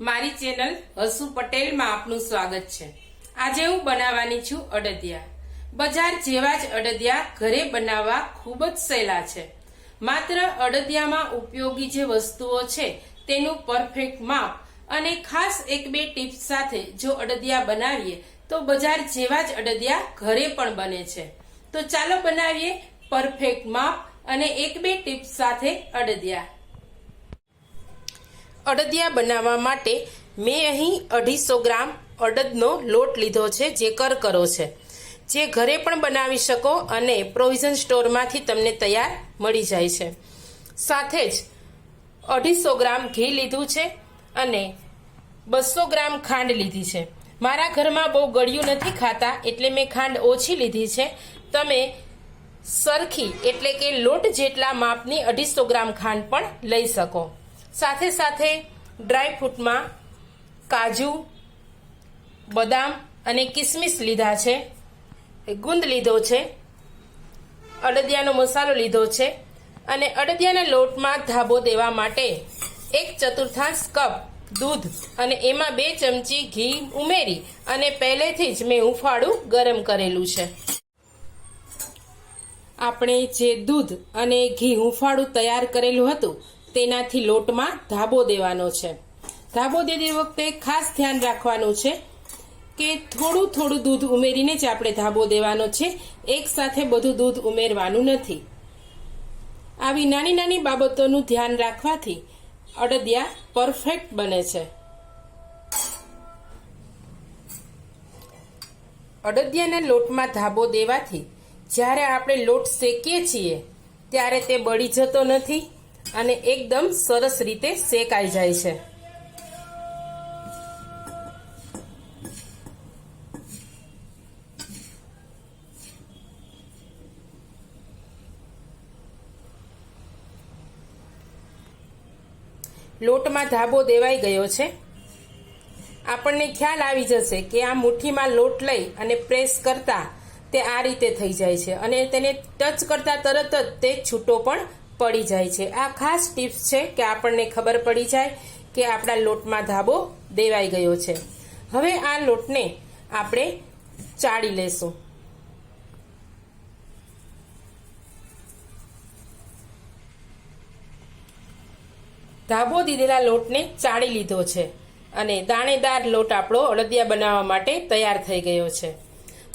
મારી ચેનલ હસુ પટેલમાં આપનું સ્વાગત છે. આજે હું બનાવવાની છું અડદિયા. બજાર જેવા જ અડદિયા ઘરે બનાવવા ખૂબ જ સહેલા છે. માત્ર અડદિયામાં ઉપયોગી જે વસ્તુઓ છે, તેનું પરફેક્ટ માપ અને ખાસ એક બે ટિપ્સ સાથે જો અડદિયા બનાવીએ, તો બજાર જેવા જ અડદિયા ઘરે પણ બને છે. તો ચાલો બનાવીએ પરફેક્ટ માપ અને એક બે ટિપ્સ સાથે અડદિયા. અડદિયા બનાવવા માટે મેં અહીં અઢીસો ગ્રામ અડદનો લોટ લીધો છે, જે કરકરો છે. જે ઘરે પણ બનાવી શકો અને પ્રોવિઝન સ્ટોરમાંથી તમને તૈયાર મળી જાય છે. સાથે જ અઢીસો ગ્રામ ઘી લીધું છે અને બસો ગ્રામ ખાંડ લીધી છે. મારા ઘરમાં બહુ ગળ્યું નથી ખાતા એટલે મેં ખાંડ ઓછી લીધી છે. તમે સરખી એટલે કે લોટ જેટલા માપની અઢીસો ગ્રામ ખાંડ પણ લઈ શકો. સાથે સાથે ડ્રાય ફ્રૂટમાં કાજુ, બદામ અને કિસમિસ લીધા છે. ગુંદ લીધો છે. અડદિયાનો મસાલો લીધો છે અને અડદિયાના લોટમાં ધાબો દેવા માટે એક ચતુર્થાંશ કપ દૂધ અને એમાં બે ચમચી ઘી ઉમેરી અને પહેલેથી જ મેં હુંફાળું ગરમ કરેલું છે. આપણે જે દૂધ અને ઘી હુંફાળું તૈયાર કરેલું હતું તેનાથી લોટમાં ધાબો દેવાનો છે. ધાબો દેતી વખતે ખાસ ધ્યાન રાખવાનું છે કે થોડું થોડું દૂધ ઉમેરીને જ આપણે ધાબો દેવાનો છે. એક સાથે બધું દૂધ ઉમેરવાનું નથી. આવી નાની નાની બાબતોનું ધ્યાન રાખવાથી અડદિયા પરફેક્ટ બને છે. અડદિયાના લોટમાં ધાબો દેવાથી જ્યારે આપણે લોટ શેકીએ છીએ, ત્યારે તે બળી જતો નથી. અને એકદમ સરસ રીતે શેકાઈ જાય છે. લોટમાં ધાબો દેવાઈ ગયો છે. આપણને ખ્યાલ આવી જશે કે આ મુઠ્ઠીમાં લોટ લઈ અને પ્રેસ કરતા તે આ રીતે થઈ જાય છે અને તેને ટચ કરતા તરત જ તે છૂટો પણ પડી જાય છે. આ ખાસ ટિપ્સ છે કે આપણને ખબર પડી જાય કે આપણા લોટમાં ધાબો દેવાઈ ગયો છે. હવે આ લોટને આપણે ચાળી લેશું. ધાબો દીધેલા લોટને ચાળી લીધો છે અને દાણેદાર લોટ આપણો અડદિયા બનાવવા માટે તૈયાર થઈ ગયો છે.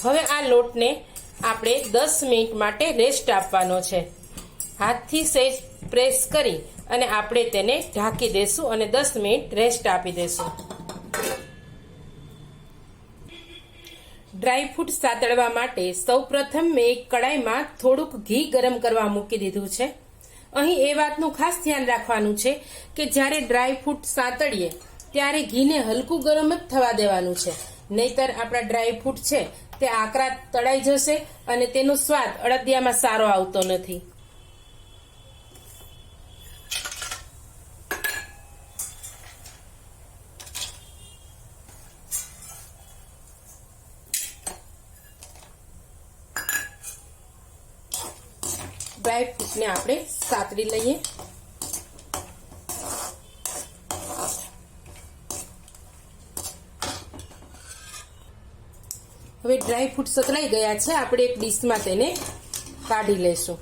હવે આ લોટને આપણે દસ મિનિટ માટે રેસ્ટ આપવાનો છે. હાથથી સહેજ પ્રેસ કરી અને આપણે તેને ઢાંકી દેશું અને દસ મિનિટ રેસ્ટ આપી દેશું. ડ્રાયફ્રૂટ સાતળવા માટે સૌપ્રથમ મેં એક કડાઈમાં થોડુંક ઘી ગરમ કરવા મૂકી દીધું છે. અહીં એ વાતનું ખાસ ધ્યાન રાખવાનું છે કે જ્યારે ડ્રાયફ્રૂટ સાતળીએ, ત્યારે ઘીને હલકું ગરમ જ થવા દેવાનું છે. નહીતર આપણા ડ્રાયફ્રૂટ છે, તે આકરા તળાઈ જશે અને તેનો સ્વાદ અડદિયામાં સારો આવતો નથી. ડ્રાયફ્રૂટને આપણે સાતડી લઈએ. હવે ડ્રાયફ્રૂટ સતરાઈ ગયા છે. આપણે એક ડીશમાં તેને કાઢી લેશું.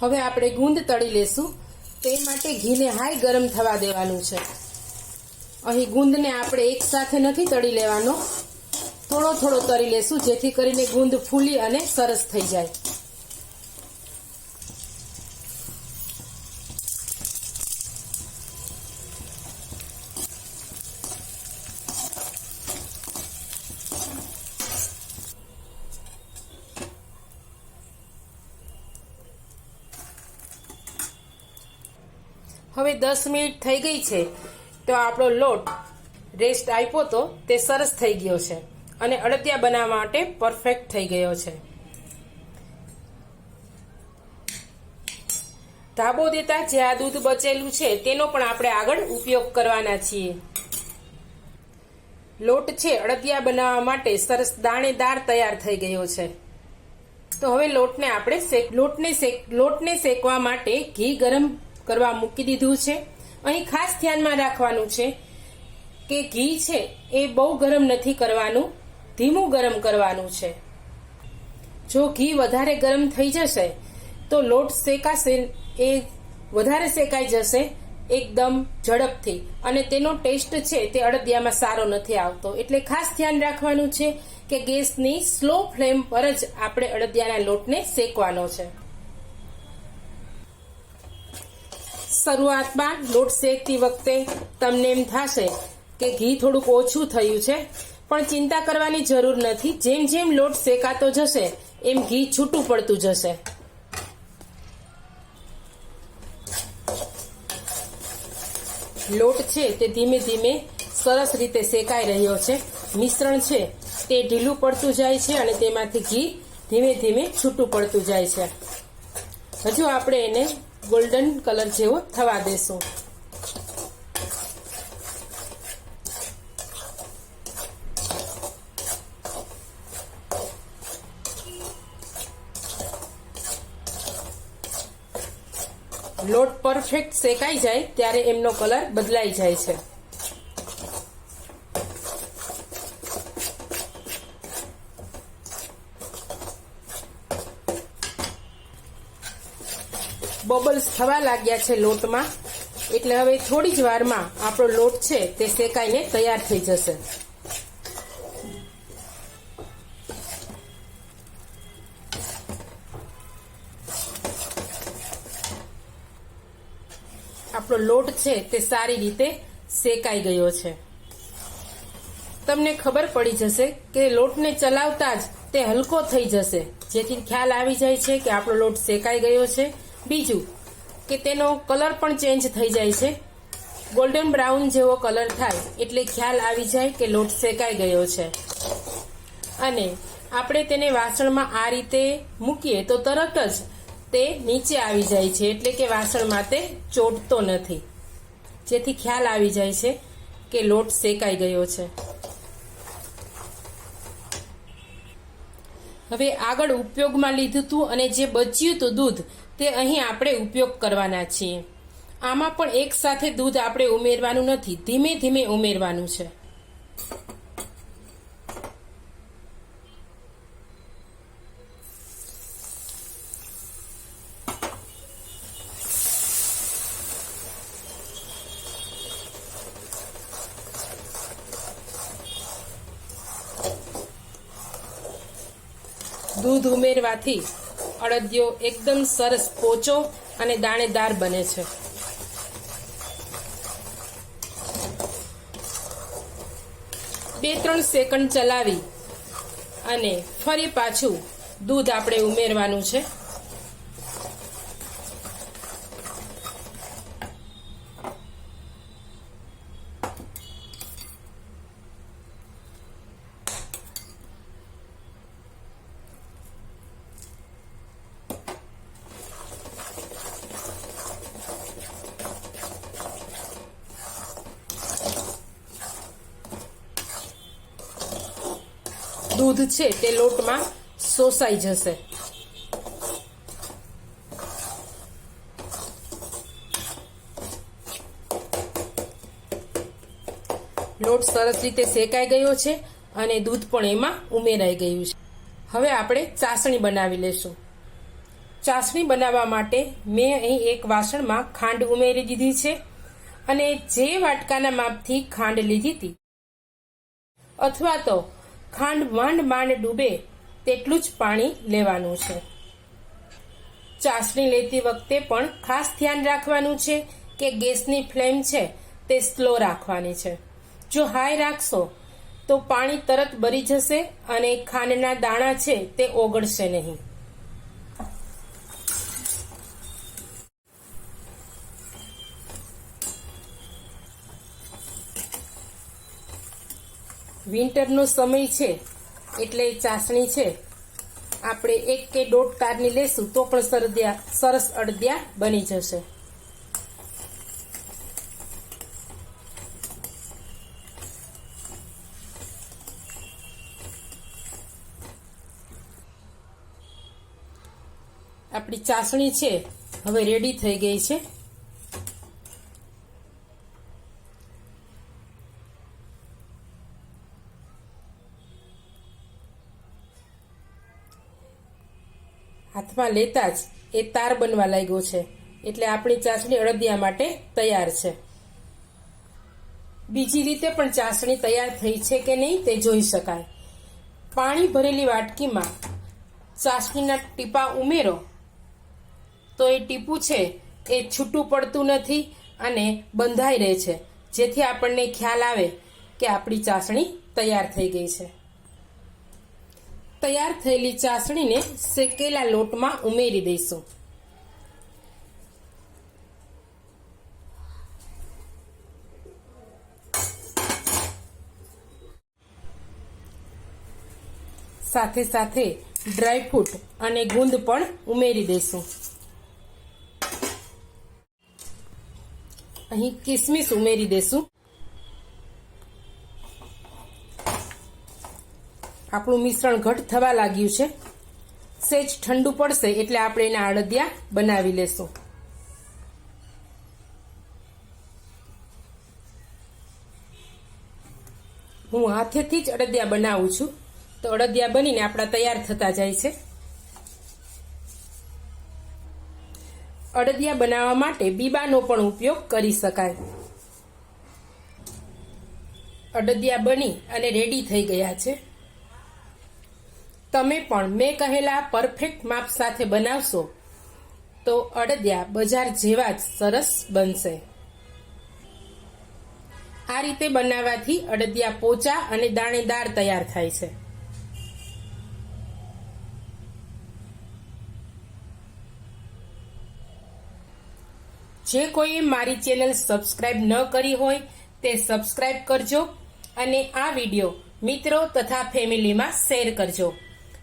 હવે આપણે ગુંદ તળી લેશું. તે માટે ઘીને હાઈ ગરમ થવા દેવાનું છે. અહીં ગુંદને આપણે એક સાથે નથી તળી લેવાનો. થોડો થોડો તળી લેશું, જેથી કરીને ગુંદ ફૂલી અને સરસ થઈ જાય. હવે દસ મિનિટ થઈ ગઈ છે, તો આપણો લોટ રેસ્ટ આપ્યો તો તે સરસ થઈ ગયો છે અને અડદિયા બનાવવા માટે પરફેક્ટ થઈ ગયો છે. ધાબો દેતા જે આ દૂધ બચેલું છે, તેનો પણ આપણે આગળ ઉપયોગ કરવાના છીએ. લોટ છે અડદિયા બનાવવા માટે સરસ દાણેદાર તૈયાર થઈ ગયો છે. તો હવે લોટને આપણે લોટને લોટને શેકવા માટે ઘી ગરમ કરવા મૂકી દીધું છે. અહીં ખાસ ધ્યાનમાં રાખવાનું છે કે ઘી છે એ બહુ ગરમ નથી કરવાનું, ધીમું ગરમ કરવાનું છે. જો ઘી વધારે ગરમ થઈ જશે, તો લોટ શેકાશે, એ વધારે શેકાઈ જશે, એકદમ ઝડપથી. અને તેનો ટેસ્ટ છે તે અડદિયામાં સારો નથી આવતો. એટલે ખાસ ધ્યાન રાખવાનું છે કે ગેસની સ્લો ફ્લેમ પર જ આપણે અડદિયાના લોટને શેકવાનો છે. શરૂઆતમાં લોટ શેકતી વખતે તમને એમ થશે કે ઘી થોડુંક ઓછું થયું છે, પણ ચિંતા કરવાની જરૂર નથી. જેમ જેમ લોટ શેકાતો જશે, એમ ઘી છૂટું પડતું જશે. લોટ છે તે ધીમે ધીમે સરસ રીતે શેકાઈ રહ્યો છે. મિશ્રણ છે તે ઢીલું પડતું જાય છે અને તેમાંથી ઘી ધીમે ધીમે છૂટું પડતું જાય છે. હજુ આપણે એને ગોલ્ડન કલર જેવો થવા દેશું. લોટ પરફેક્ટ શેકાઈ જાય ત્યારે એમનો કલર બદલાઈ જાય છે. બબલ્સ થવા લાગ્યા છે લોટમાં. એટલે હવે થોડી જ વારમાં આપણો લોટ છે તે શેકાઈને તૈયાર થઈ જશે. આપણો લોટ છે તે સારી રીતે શેકાઈ ગયો છે. તમને ખબર પડી જશે કે લોટને ચલાવતા જ તે હલકો થઈ જશે. જેથી ખ્યાલ આવી જાય છે કે આપણો લોટ શેકાઈ ગયો છે. બીજું કે તેનો કલર પણ ચેન્જ થઈ જાય છે. ગોલ્ડન બ્રાઉન જેવો કલર થાય એટલે ખ્યાલ આવી જાય કે લોટ શેકાઈ ગયો છે. અને આપણે તેને વાસણમાં આ રીતે મૂકીએ તો તરત જ તે નીચે આવી જાય છે એટલે કે વાસણમાં તે ચોટતો નથી. જેથી ખ્યાલ આવી જાય છે કે લોટ શેકાઈ ગયો છે. હવે આગળ ઉપયોગમાં લીધું હતું અને જે બચ્યું હતું દૂધ તે અહીં આપણે ઉપયોગ કરવાના છીએ. આમાં પણ એક સાથે દૂધ આપણે ઉમેરવાનું નથી, ધીમે ધીમે ઉમેરવાનું છે. દૂધ ઉમેરવાથી અડદિયો એકદમ સરસ પોચો અને દાણેદાર બને છે. બે ત્રણ સેકન્ડ ચલાવી અને ફરી પાછું દૂધ આપણે ઉમેરવાનું છે. દૂધ છે તે લોટમાં શોષાઈ જશે. લોટ સરસ રીતે શેકાઈ ગયો છે અને દૂધ પણ એમાં ઉમેરાઈ ગયું છે. હવે આપણે ચાસણી બનાવી લેશું. ચાસણી બનાવવા માટે મેં અહીં એક વાસણમાં ખાંડ ઉમેરી દીધી છે અને જે વાટકાના માપથી ખાંડ લીધી હતી. અથવા તો ખાંડ માંડ માંડ ડૂબે તેટલું જ પાણી લેવાનું છે. ચાસણી લેતી વખતે પણ ખાસ ધ્યાન રાખવાનું છે કે ગેસની ફ્લેમ છે તે સ્લો રાખવાની છે. જો હાઈ રાખશો, તો પાણી તરત બળી જશે અને ખાંડના દાણા છે તે ઓગળશે નહીં. વિન્ટરનો સમય છે એટલે ચાસણી છે. આપણે એક કે દોઢ કારની લેશું તો પણ સરદિયા સરસ અડદિયા બની જશે. આપણી ચાસણી છે. હવે રેડી થઈ ગઈ છે. હાથમાં લેતા જ એ તાર બનવા લાગ્યો છે. એટલે આપણી ચાસણી અડદિયા માટે તૈયાર છે. બીજી રીતે પણ ચાસણી તૈયાર થઈ છે કે નહીં તે જોઈ શકાય. પાણી ભરેલી વાટકીમાં ચાસણીના ટીપા ઉમેરો. તો એ ટીપું છે એ છૂટું પડતું નથી અને બંધાઈ રહે છે. જેથી આપણને ખ્યાલ આવે કે આપણી ચાસણી તૈયાર થઈ ગઈ છે. તૈયાર થયેલી ચાસણીને શેકેલા લોટમાં ઉમેરી દઈશું. સાથે સાથે ડ્રાયફ્રૂટ અને ગુંદ પણ ઉમેરી દઈશું. અહીં કિસમિસ ઉમેરી દઈશું. આપણું મિશ્રણ ઘટ થવા લાગ્યું છે. સેજ ઠંડુ પડશે એટલે આપણે એના અડદિયા બનાવી લેશું. હું હાથેથી જ અડદિયા બનાવું છું. તો અડદિયા બનીને આપણા તૈયાર થતા જાય છે. અડદિયા બનાવવા માટે બીબાનો પણ ઉપયોગ કરી શકાય. અડદિયા બની અને રેડી થઈ ગયા છે. તમે પણ મેં કહેલા પરફેક્ટ માપ સાથે બનાવશો, તો અડદિયા બજાર જેવા જ સરસ બનશે. આ રીતે બનાવવાથી અડદિયા પોચા અને દાણેદાર તૈયાર થાય છે. જે કોઈએ મારી ચેનલ સબસ્ક્રાઇબ ન કરી હોય તે સબસ્ક્રાઇબ કરજો અને આ વીડિયો મિત્રો તથા ફેમિલીમાં શેર કરજો.